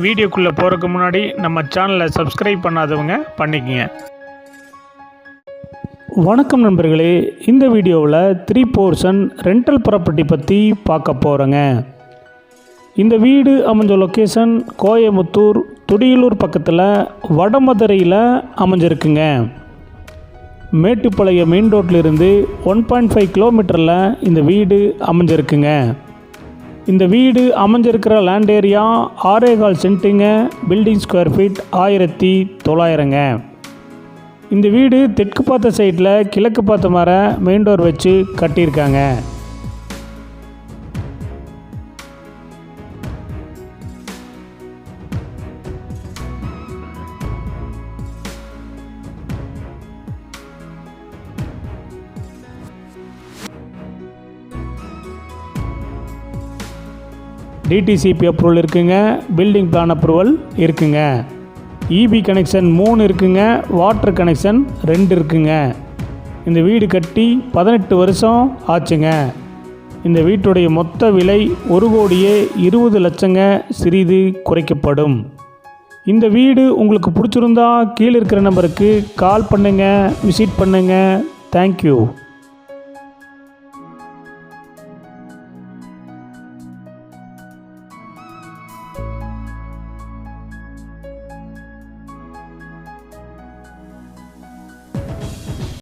வீடியோக்குள்ளே போகிறதுக்கு முன்னாடி நம்ம சேனலை சப்ஸ்கிரைப் பண்ணாதவங்க பண்ணிக்கங்க. வணக்கம் நண்பர்களே இந்த வீடியோவில் த்ரீ போர்ஷன் ரெண்டல் ப்ராப்பர்ட்டி பற்றி பார்க்க போகிறோங்க இந்த வீடு அமைஞ்ச லொக்கேஷன் கோயமுத்தூர் துடியலூர் பக்கத்தில் வடமதுரையில் அமைஞ்சிருக்குங்க. மேட்டுப்பாளையம் மெயின் ரோட்டிலிருந்து ஒன் பாயிண்ட் ஃபைவ் கிலோமீட்டரில் இந்த வீடு அமைஞ்சிருக்குங்க. இந்த வீடு அமைஞ்சிருக்கிற லேண்ட் ஏரியா ஆரேகால் சென்ட்டுங்க பில்டிங் ஸ்கொயர் ஃபீட் ஆயிரத்தி தொள்ளாயிரங்க. இந்த வீடு தெற்கு பார்த்த சைட்டில் கிழக்கு பார்த்த மர மெயின் டோர் வச்சு கட்டியிருக்காங்க. டிடிசிபி அப்ரூவல் இருக்குங்க. பில்டிங் பிளான் அப்ரூவல் இருக்குங்க. இபி கனெக்ஷன் மூணு இருக்குங்க. வாட்டர் கனெக்ஷன் ரெண்டு இருக்குங்க. இந்த வீடு கட்டி பதினெட்டு வருஷம் ஆச்சுங்க. இந்த வீட்டுடைய மொத்த விலை ஒரு கோடியே இருபது லட்சங்க. சிறிது குறைக்கப்படும். இந்த வீடு உங்களுக்கு பிடிச்சிருந்தா கீழே இருக்கிற நம்பருக்கு கால் பண்ணுங்கள் விசிட் பண்ணுங்கள் தேங்க்யூ